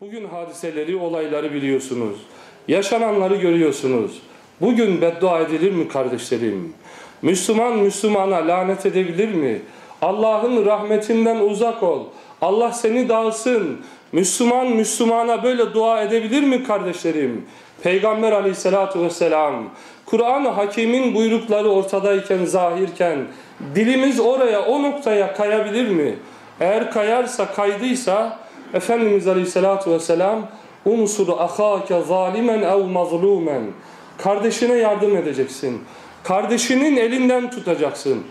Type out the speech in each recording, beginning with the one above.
Bugün hadiseleri, olayları biliyorsunuz. Yaşananları görüyorsunuz. Bugün beddua edilir mi kardeşlerim? Müslüman Müslümana lanet edebilir mi? Allah'ın rahmetinden uzak ol. Allah seni dağılsın. Müslüman Müslümana böyle dua edebilir mi kardeşlerim? Peygamber aleyhissalatu vesselam Kur'an-ı Hakim'in buyrukları ortadayken, zahirken dilimiz oraya, o noktaya kayabilir mi? Eğer kayarsa, kaydıysa Efendimiz aleyhissalatu vesselam unsur ahake zalimen ev mazlumen kardeşine yardım edeceksin. Kardeşinin elinden tutacaksın.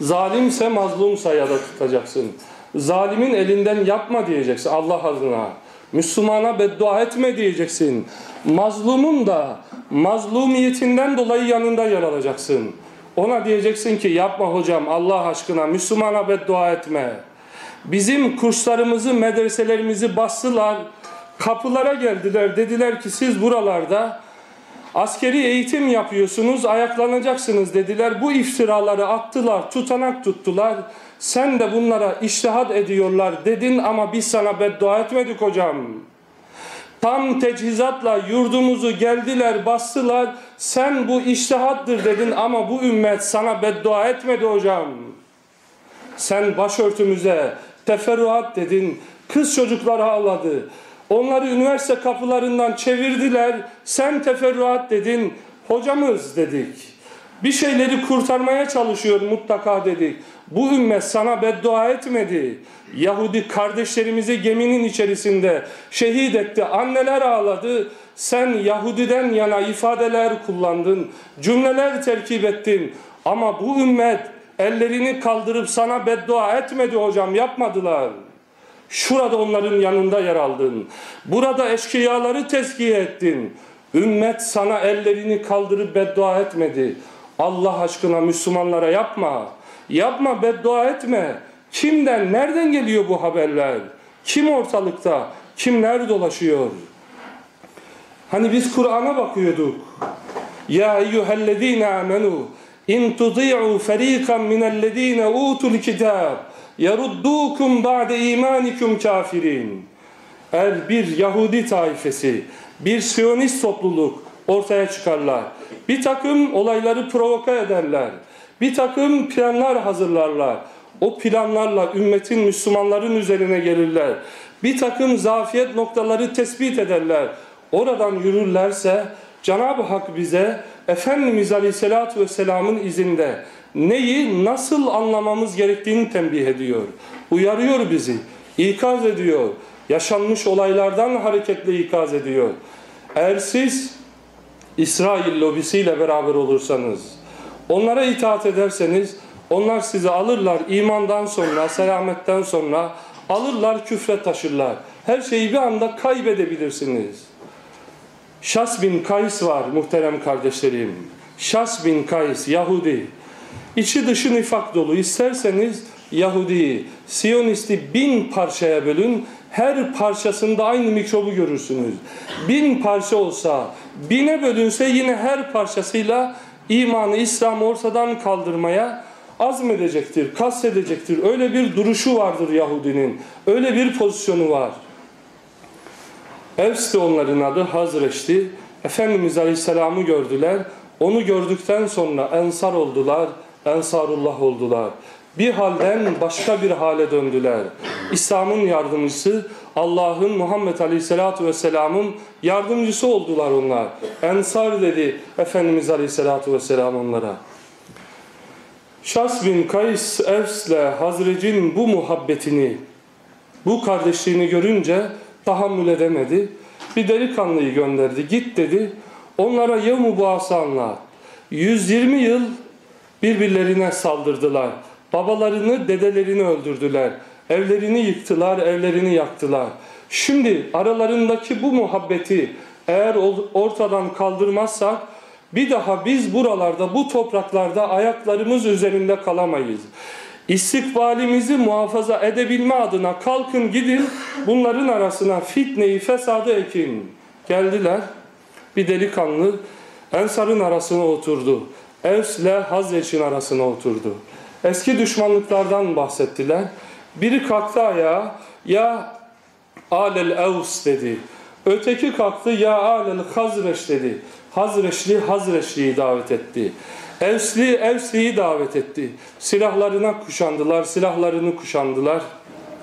Zalimse mazlumsa ya da tutacaksın. Zalimin elinden yapma diyeceksin Allah adına. Müslümana beddua etme diyeceksin. Mazlumun da mazlumiyetinden dolayı yanında yer alacaksın. Ona diyeceksin ki yapma hocam Allah aşkına Müslümana beddua etme. Bizim kurslarımızı, medreselerimizi bastılar. Kapılara geldiler. Dediler ki siz buralarda askeri eğitim yapıyorsunuz, ayaklanacaksınız dediler. Bu iftiraları attılar, tutanak tuttular. Sen de bunlara iştihat ediyorlar dedin ama biz sana beddua etmedik hocam. Tam teçhizatla yurdumuzu geldiler, bastılar. Sen bu iştihattır dedin ama bu ümmet sana beddua etmedi hocam. Sen başörtümüze teferruat dedin. Kız çocuklar ağladı. Onları üniversite kapılarından çevirdiler. Sen teferruat dedin. Hocamız dedik. Bir şeyleri kurtarmaya çalışıyor mutlaka dedik. Bu ümmet sana beddua etmedi. Yahudi kardeşlerimizi geminin içerisinde şehit etti. Anneler ağladı. Sen Yahudiden yana ifadeler kullandın. Cümleler terkip ettin. Ama bu ümmet ellerini kaldırıp sana beddua etmedi hocam yapmadılar. Şurada onların yanında yer aldın. Burada eşkıyaları tezkiye ettin. Ümmet sana ellerini kaldırıp beddua etmedi. Allah aşkına Müslümanlara yapma. Yapma beddua etme. Kimden, nereden geliyor bu haberler? Kim ortalıkta? Kimler dolaşıyor? Hani biz Kur'an'a bakıyorduk. Ya eyyühellezine amenu in tudi'u ferikan minellezine utul kitab yeruddukum ba'de imanikum kafirin. Eğer bir Yahudi taifesi, bir Siyonist topluluk ortaya çıkarlar. Bir takım olayları provoka ederler. Bir takım planlar hazırlarlar. O planlarla ümmetin Müslümanların üzerine gelirler. Bir takım zafiyet noktaları tespit ederler. Oradan yürürlerse Cenab-ı Hak bize Efendimiz Aleyhisselatü Vesselam'ın izinde neyi nasıl anlamamız gerektiğini tembih ediyor. Uyarıyor bizi, ikaz ediyor. Yaşanmış olaylardan hareketle ikaz ediyor. Eğer siz İsrail lobisiyle beraber olursanız, onlara itaat ederseniz, onlar sizi alırlar imandan sonra, selametten sonra, alırlar küfre taşırlar. Her şeyi bir anda kaybedebilirsiniz. Şas bin Kays var muhterem kardeşlerim. Şas bin Kays Yahudi. İçi dışı nifak dolu. İsterseniz Yahudi'yi, Siyonist'i bin parçaya bölün. Her parçasında aynı mikrobu görürsünüz. Bin parça olsa, bine bölünse yine her parçasıyla imanı, İslam'ı ortadan kaldırmaya azmedecektir, kastedecektir. Öyle bir duruşu vardır Yahudinin. Öyle bir pozisyonu var. Evs'ti onların adı, Hazreç'ti. Efendimiz Aleyhisselam'ı gördüler. Onu gördükten sonra ensar oldular, ensarullah oldular. Bir halden başka bir hale döndüler. İslam'ın yardımcısı, Allah'ın Muhammed Aleyhisselatü Vesselam'ın yardımcısı oldular onlar. Ensar dedi Efendimiz Aleyhisselatü Vesselam onlara. Şas bin Kays Evs'le Hazrec'in bu muhabbetini, bu kardeşliğini görünce tahammül edemedi. Bir delikanlıyı gönderdi. Git dedi. Onlara yevmu buası anlat. 120 yıl birbirlerine saldırdılar. Babalarını, dedelerini öldürdüler. Evlerini yıktılar, evlerini yaktılar. Şimdi aralarındaki bu muhabbeti eğer ortadan kaldırmazsak bir daha biz buralarda, bu topraklarda ayaklarımız üzerinde kalamayız. İstikbalimizi muhafaza edebilme adına kalkın gidin bunların arasına fitneyi, fesadı ekin. Geldiler bir delikanlı Ensar'ın arasına oturdu. Evs ile Hazreç'in arasına oturdu. Eski düşmanlıklardan bahsettiler. Biri kalktı ayağa ya alel evs dedi. Öteki kalktı ya alel hazreç dedi. Hazreçli Hazreçli'yi davet etti. Evsli Evsli'yi davet etti. Silahlarına kuşandılar, silahlarını kuşandılar.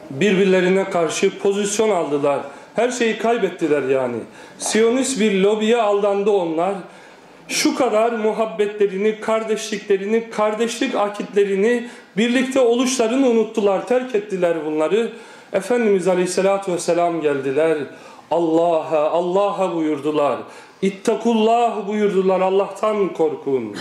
Birbirlerine karşı pozisyon aldılar. Her şeyi kaybettiler yani. Siyonist bir lobiye aldandı onlar. Şu kadar muhabbetlerini, kardeşliklerini, kardeşlik akitlerini, birlikte oluşlarını unuttular, terk ettiler bunları. Efendimiz Aleyhisselatü Vesselam geldiler. Allah'a, Allah'a buyurdular. İttakullah buyurdular. Allah'tan korkun.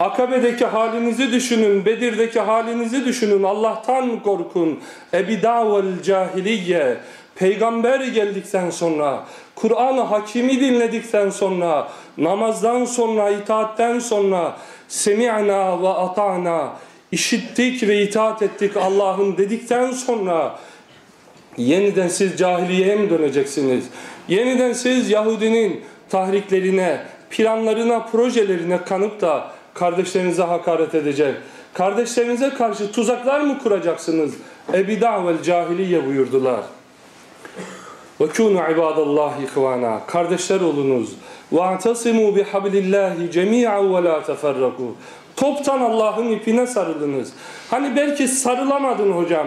Akabe'deki halinizi düşünün, Bedir'deki halinizi düşünün, Allah'tan korkun. Ebidavel cahiliye, peygamber geldikten sonra, Kur'an-ı Hakimi dinledikten sonra, namazdan sonra, itaatten sonra, semi'na ve ata'na, işittik ve itaat ettik Allah'ın dedikten sonra, yeniden siz cahiliyeye mi döneceksiniz? Yeniden siz Yahudinin tahriklerine, planlarına, projelerine kanıp da kardeşlerinize hakaret edecek. Kardeşlerinize karşı tuzaklar mı kuracaksınız? Ebida vel cahiliye buyurdular. Ve kûnû ibâdallâhi ihvâna. Kardeşler olunuz. Ve atesimû bihablillâhi cemî'an ve lâ teferrakû. Toptan Allah'ın ipine sarılınız. Hani belki sarılamadın hocam.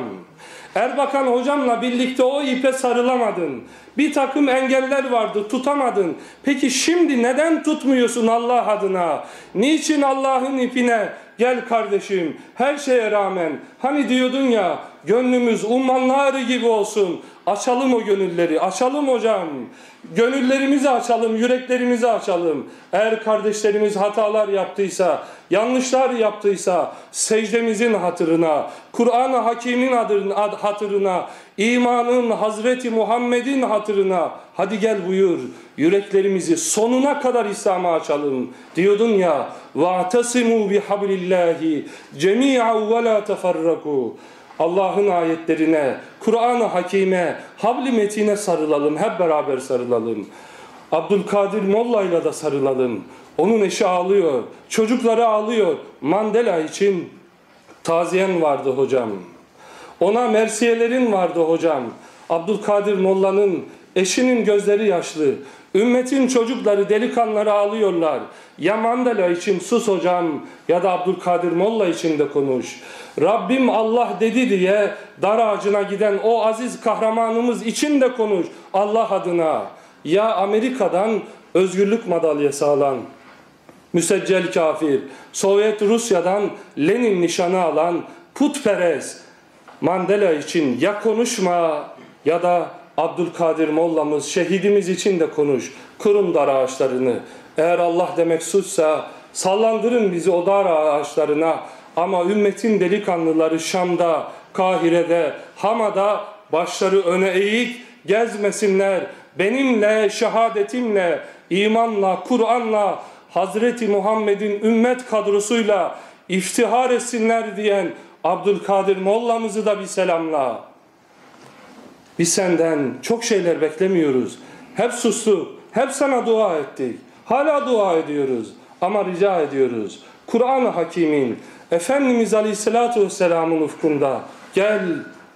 Erbakan hocamla birlikte o ipe sarılamadın. Bir takım engeller vardı tutamadın. Peki şimdi neden tutmuyorsun Allah adına? Niçin Allah'ın ipine gel kardeşim her şeye rağmen hani diyordun ya gönlümüz ummanlar gibi olsun. Açalım o gönülleri açalım hocam. Gönüllerimizi açalım, yüreklerimizi açalım. Eğer kardeşlerimiz hatalar yaptıysa, yanlışlar yaptıysa secdemizin hatırına, Kur'an-ı Hakim'in hatırına, imanın Hazreti Muhammed'in hatırına hadi gel buyur yüreklerimizi sonuna kadar İslam'a açalım. Diyordun ya وَاَعْتَصِمُوا بِحَبْلِ اللّٰهِ جَمِيعًا وَلَا تَفَرَّقُوا Allah'ın ayetlerine, Kur'an-ı Hakime, Habli Metin'e sarılalım, hep beraber sarılalım. Abdülkadir Molla'yla da sarılalım. Onun eşi ağlıyor, çocukları ağlıyor. Mandela için taziyen vardı hocam. Ona mersiyelerin vardı hocam. Abdülkadir Molla'nın eşinin gözleri yaşlı. Ümmetin çocukları, delikanlıları ağlıyorlar. Ya Mandela için sus hocam ya da Abdülkadir Molla için de konuş. Rabbim Allah dedi diye dar ağacına giden o aziz kahramanımız için de konuş. Allah adına. Ya Amerika'dan özgürlük madalyası alan, müseccel kafir, Sovyet Rusya'dan Lenin nişanı alan putperest Mandela için ya konuşma ya da Abdülkadir Mollamız, şehidimiz için de konuş. Kırın dar ağaçlarını. Eğer Allah demek suçsa sallandırın bizi o dar ağaçlarına. Ama ümmetin delikanlıları Şam'da, Kahire'de, Hama'da başları öne eğik gezmesinler. Benimle, şehadetimle, imanla, Kur'an'la, Hazreti Muhammed'in ümmet kadrosuyla iftihar etsinler diyen Abdülkadir Molla'mızı da bir selamla. Biz senden çok şeyler beklemiyoruz. Hep sustuk, hep sana dua ettik. Hala dua ediyoruz ama rica ediyoruz. Kur'an-ı Hakim'in, Efendimiz Aleyhisselatü Vesselam'ın ufkunda gel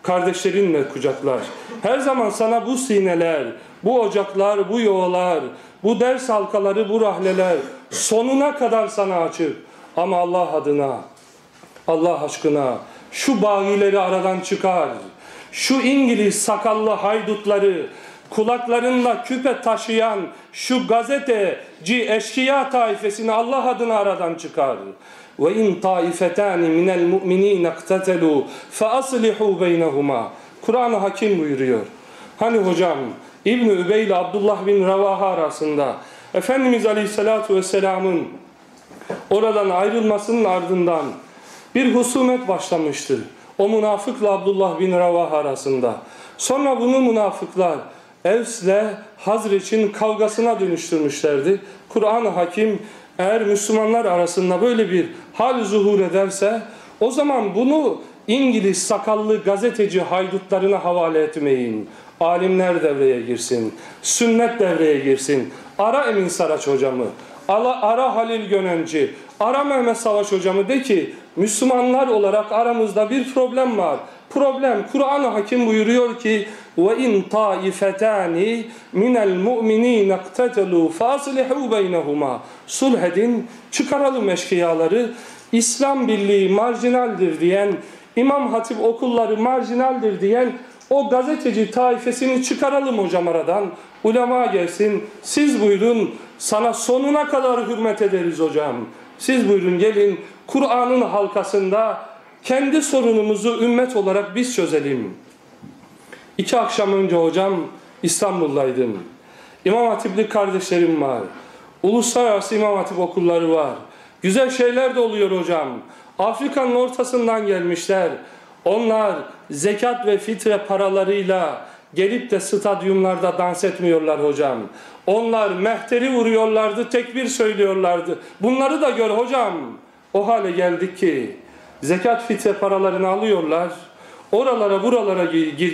kardeşlerinle kucaklaş. Her zaman sana bu sineler, bu ocaklar, bu yoğalar, bu ders halkaları, bu rahleler sonuna kadar sana açık. Ama Allah adına, Allah aşkına şu bagileri aradan çıkar şu İngiliz sakallı haydutları, kulaklarında küpe taşıyan şu gazeteci eşkıya taifesini Allah adına aradan çıkar. Ve in taifetani minel mu'minin iktetelu fe aslihu beynehuma. Kur'an-ı Hakim buyuruyor. Hani hocam İbn Übey ile Abdullah bin Ravaha arasında Efendimiz Aleyhisselatü Vesselam'ın oradan ayrılmasının ardından bir husumet başlamıştı. O münafıkla Abdullah bin Ravah arasında. Sonra bunu münafıklar Evs'le Hazreç'in kavgasına dönüştürmüşlerdi. Kur'an-ı Hakim eğer Müslümanlar arasında böyle bir hal zuhur ederse o zaman bunu İngiliz sakallı gazeteci haydutlarına havale etmeyin. Alimler devreye girsin. Sünnet devreye girsin. Ara Emin Saraç hocamı. Ara, ara Halil Gönenci. Ara Mehmet Savaş hocamı de ki Müslümanlar olarak aramızda bir problem var. Problem Kur'an-ı Hakim buyuruyor ki ve in taifetani minel mu'minin iqtatalu faslihu beynehuma. Sulh edin, çıkaralım eşkıyaları. İslam birliği marjinaldir diyen, İmam Hatip okulları marjinaldir diyen o gazeteci taifesini çıkaralım hocam aradan. Ulema gelsin. Siz buyurun sana sonuna kadar hürmet ederiz hocam. Siz buyurun gelin Kur'an'ın halkasında kendi sorunumuzu ümmet olarak biz çözelim. İki akşam önce hocam İstanbul'daydım. İmam Hatipli kardeşlerim var. Uluslararası İmam Hatip okulları var. Güzel şeyler de oluyor hocam. Afrika'nın ortasından gelmişler. Onlar zekat ve fitre paralarıyla gelip de stadyumlarda dans etmiyorlar hocam. Onlar mehteri vuruyorlardı, tekbir söylüyorlardı. Bunları da gör hocam. O hale geldik ki zekat fitre paralarını alıyorlar. Oralara buralara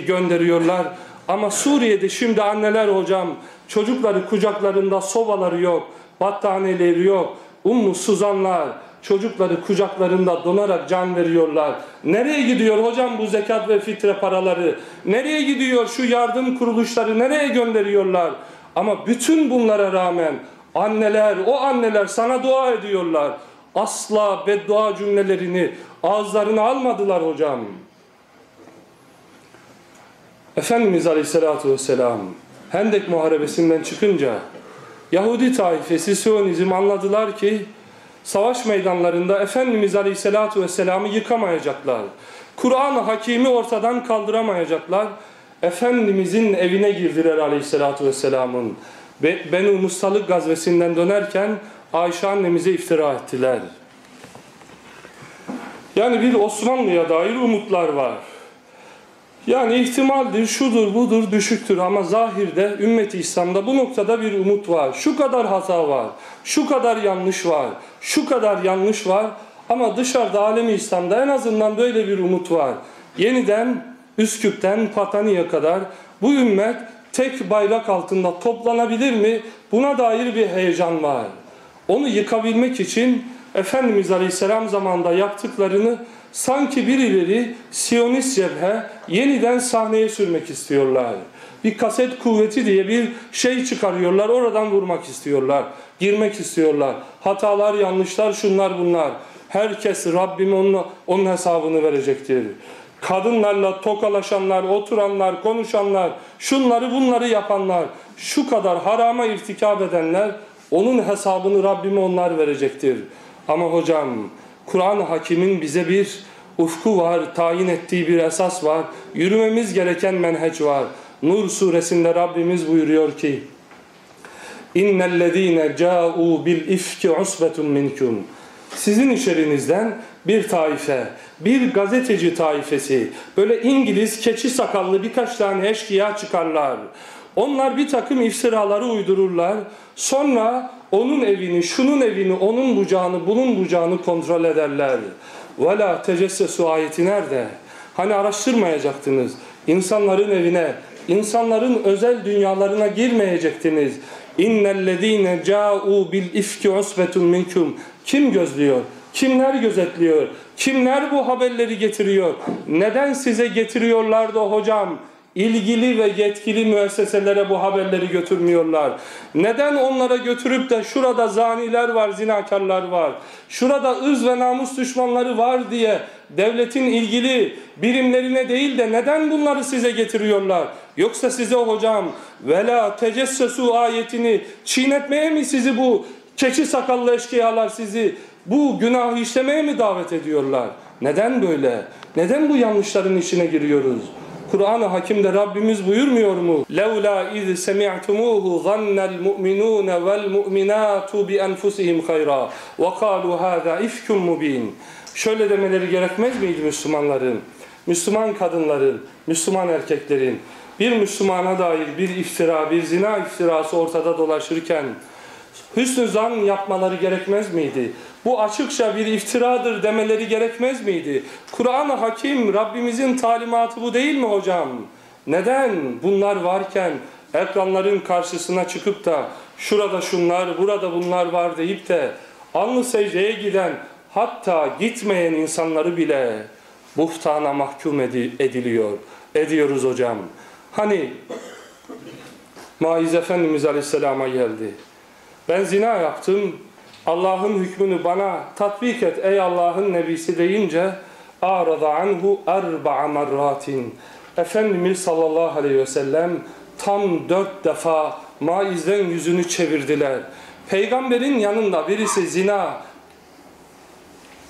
gönderiyorlar. Ama Suriye'de şimdi anneler hocam çocukları kucaklarında sobaları yok, battaniyeleri yok, ummu suzanlar, çocukları kucaklarında donarak can veriyorlar. Nereye gidiyor hocam bu zekat ve fitre paraları? Nereye gidiyor şu yardım kuruluşları? Nereye gönderiyorlar? Ama bütün bunlara rağmen anneler, o anneler sana dua ediyorlar. Asla beddua cümlelerini ağızlarına almadılar hocam. Efendimiz Aleyhisselatü Vesselam Hendek Muharebesi'nden çıkınca Yahudi taifesi Siyonizm anladılar ki savaş meydanlarında Efendimiz Aleyhisselatü Vesselam'ı yıkamayacaklar. Kur'an-ı Hakimi ortadan kaldıramayacaklar. Efendimizin evine girdiler Aleyhisselatü Vesselam'ın. Benu Mustalık gazvesinden dönerken Ayşe annemize iftira ettiler. Yani bir Osmanlı'ya dair umutlar var. Yani ihtimaldir, şudur, budur, düşüktür ama zahirde ümmeti İslam'da bu noktada bir umut var. Şu kadar hata var, şu kadar yanlış var, şu kadar yanlış var ama dışarıda alemi İslam'da en azından böyle bir umut var. Yeniden Üsküp'ten Patani'ye kadar bu ümmet tek bayrak altında toplanabilir mi? Buna dair bir heyecan var. Onu yıkabilmek için Efendimiz Aleyhisselam zamanında yaptıklarını sanki birileri Siyonist cephe yeniden sahneye sürmek istiyorlar. Bir kaset kuvveti diye bir şey çıkarıyorlar. Oradan vurmak istiyorlar. Girmek istiyorlar. Hatalar, yanlışlar, şunlar bunlar. Herkes Rabbim onun, onun hesabını verecektir. Kadınlarla tokalaşanlar, oturanlar, konuşanlar, şunları bunları yapanlar, şu kadar harama irtikab edenler onun hesabını Rabbime onlar verecektir. Ama hocam Kur'an-ı Hakim'in bize bir ufku var, tayin ettiği bir esas var. Yürümemiz gereken menheç var. Nur suresinde Rabbimiz buyuruyor ki İnnellezîne câ'û bil ifki usbetun minkum Sizin içerinizden bir taife, bir gazeteci taifesi, böyle İngiliz keçi sakallı birkaç tane eşkıya çıkarlar. Onlar bir takım iftiraları uydururlar. Sonra onun evini, şunun evini, onun bucağını, bunun bucağını kontrol ederler. Vela tecessesu ayeti nerede? Hani araştırmayacaktınız. İnsanların evine, insanların özel dünyalarına girmeyecektiniz. İnnellezîne câû bil ifki usbetun minkum. Kim gözlüyor? Kimler gözetliyor? Kimler bu haberleri getiriyor? Neden size getiriyorlardı hocam? İlgili ve yetkili müesseselere bu haberleri götürmüyorlar? Neden onlara götürüp de şurada zaniler var, zinakarlar var, şurada ız ve namus düşmanları var diye devletin ilgili birimlerine değil de neden bunları size getiriyorlar? Yoksa size hocam vela tecessesu ayetini çiğnetmeye mi sizi bu keçi sakallı eşkıyalar sizi bu günahı işlemeye mi davet ediyorlar? Neden böyle? Neden bu yanlışların içine giriyoruz? Kur'an-ı Hakim'de Rabbimiz buyurmuyor mu? لَوْلَا اِذْ سَمِعْتُمُوهُ ظَنَّ الْمُؤْمِنُونَ وَالْمُؤْمِنَاتُ بِأَنْفُسِهِمْ خَيْرًا وَقَالُوا هَذَا اِفْكٌ مُب۪ينَ Şöyle demeleri gerekmez miydi Müslümanların? Müslüman kadınların, Müslüman erkeklerin bir Müslümana dair bir iftira, bir zina iftirası ortada dolaşırken hüsnü zan yapmaları gerekmez miydi? Bu açıkça bir iftiradır demeleri gerekmez miydi? Kur'an-ı Hakim Rabbimizin talimatı bu değil mi hocam? Neden bunlar varken ekranların karşısına çıkıp da şurada şunlar, burada bunlar var deyip de alnı secdeye giden hatta gitmeyen insanları bile buhtana mahkum edi- ediliyor. Ediyoruz hocam. Hani Maiz Efendimiz Aleyhisselam'a geldi. Ben zina yaptım. Allah'ın hükmünü bana tatbik et ey Allah'ın nebisi deyince arada anhu erba'a marratin. Efendimiz sallallahu aleyhi ve sellem tam dört defa Maiz'den yüzünü çevirdiler. Peygamberin yanında birisi zina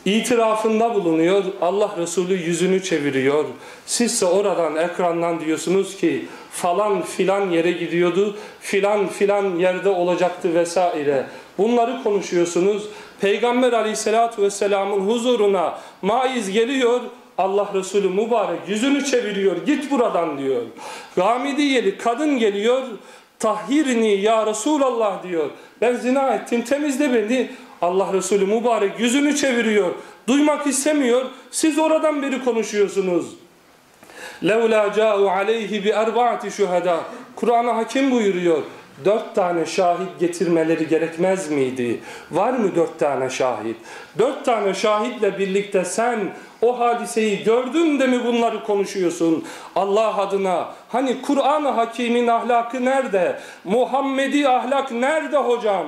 itirafında bulunuyor. Allah Resulü yüzünü çeviriyor. Sizse oradan ekrandan diyorsunuz ki falan filan yere gidiyordu. Filan filan yerde olacaktı vesaire. Bunları konuşuyorsunuz. Peygamber aleyhissalatu vesselamın huzuruna maiz geliyor. Allah Resulü mübarek yüzünü çeviriyor. Git buradan diyor. Gamidiyeli kadın geliyor. Tahhirini ya Resulallah diyor. Ben zina ettim temizle beni. Allah Resulü mübarek yüzünü çeviriyor. Duymak istemiyor. Siz oradan beri konuşuyorsunuz. لَوْلَا جَاءُوا عَلَيْهِ بِأَرْبَعَةِ شُهَدَى Kur'an'a hakim buyuruyor. Dört tane şahit getirmeleri gerekmez miydi? Var mı dört tane şahit? Dört tane şahitle birlikte sen o hadiseyi gördün de mi bunları konuşuyorsun? Allah adına hani Kur'an-ı Hakim'in ahlakı nerede? Muhammedi ahlak nerede hocam?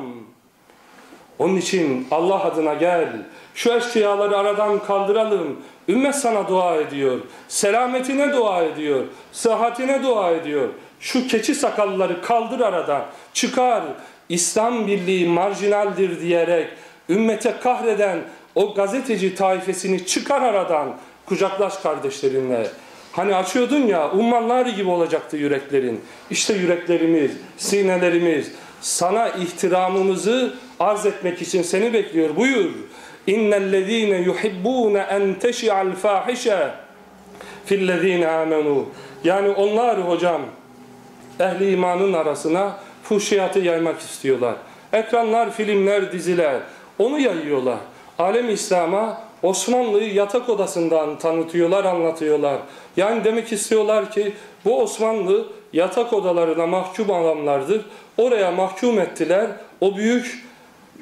Onun için Allah adına gel. Şu eşkıyaları aradan kaldıralım. Ümmet sana dua ediyor. Selametine dua ediyor. Sıhhatine dua ediyor. Şu keçi sakalları kaldır aradan. Çıkar. İslam birliği marjinaldir diyerek ümmete kahreden o gazeteci taifesini çıkar aradan. Kucaklaş kardeşlerinle. Hani açıyordun ya ummanlar gibi olacaktı yüreklerin. İşte yüreklerimiz, sinelerimiz sana ihtiramımızı arz etmek için seni bekliyor. Buyur. İnnellezîne yuhibbûne en teşi'al fâhişe fillezîne âmenû. Yani onlar hocam ehli imanın arasına fuhşiyatı yaymak istiyorlar. Ekranlar, filmler, diziler onu yayıyorlar. Alem İslam'a Osmanlı'yı yatak odasından tanıtıyorlar, anlatıyorlar. Yani demek istiyorlar ki bu Osmanlı yatak odalarına mahkum adamlardır. Oraya mahkum ettiler. O büyük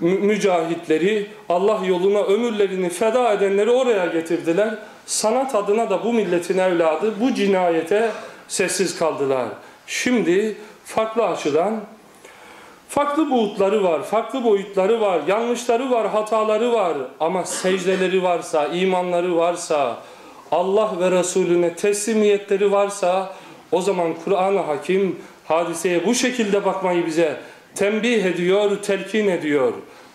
mü- mücahitleri, Allah yoluna ömürlerini feda edenleri oraya getirdiler. Sanat adına da bu milletin evladı bu cinayete sessiz kaldılar. Şimdi farklı açıdan Farklı boyutları var, farklı boyutları var, yanlışları var, hataları var. Ama secdeleri varsa, imanları varsa, Allah ve Resulüne teslimiyetleri varsa o zaman Kur'an-ı Hakim hadiseye bu şekilde bakmayı bize tembih ediyor, telkin ediyor.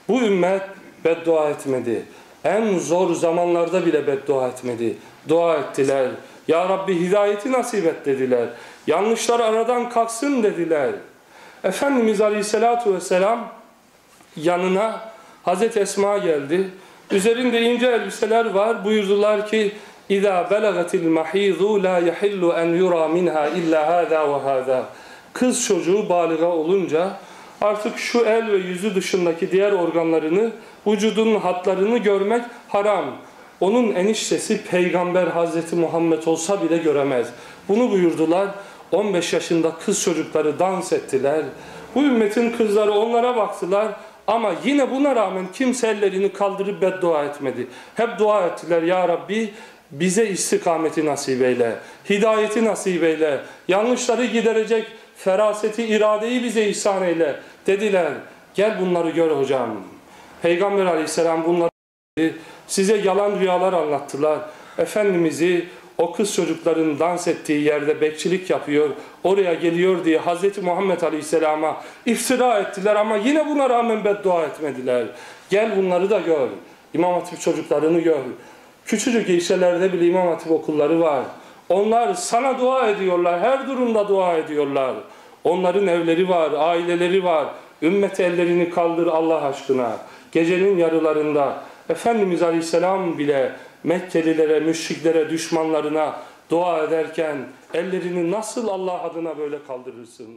Bu ümmet beddua etmedi. En zor zamanlarda bile beddua etmedi. Dua ettiler. Ya Rabbi hidayeti nasip et dediler. Yanlışlar aradan kalksın dediler. Efendimiz Aleyhisselatü Vesselam yanına Hazreti Esma geldi. Üzerinde ince elbiseler var. Buyurdular ki belagatil mahizu la yahillu en yura minha illa hada ve hada. Kız çocuğu balığa olunca artık şu el ve yüzü dışındaki diğer organlarını, vücudunun hatlarını görmek haram. Onun eniştesi peygamber Hazreti Muhammed olsa bile göremez. Bunu buyurdular. 15 yaşında kız çocukları dans ettiler. Bu ümmetin kızları onlara baktılar. Ama yine buna rağmen kimse ellerini kaldırıp beddua etmedi. Hep dua ettiler. Ya Rabbi bize istikameti nasip eyle. Hidayeti nasip eyle. Yanlışları giderecek feraseti, iradeyi bize ihsan eyle. Dediler. Gel bunları gör hocam. Peygamber aleyhisselam bunları size yalan rüyalar anlattılar. Efendimiz'i o kız çocukların dans ettiği yerde bekçilik yapıyor, oraya geliyor diye Hz. Muhammed Aleyhisselam'a iftira ettiler ama yine buna rağmen beddua etmediler. Gel bunları da gör. İmam Hatip çocuklarını gör. Küçücük ilçelerde bile İmam Hatip okulları var. Onlar sana dua ediyorlar, her durumda dua ediyorlar. Onların evleri var, aileleri var. Ümmet ellerini kaldır Allah aşkına. Gecenin yarılarında Efendimiz Aleyhisselam bile Mekkelilere, müşriklere, düşmanlarına dua ederken ellerini nasıl Allah adına böyle kaldırırsın?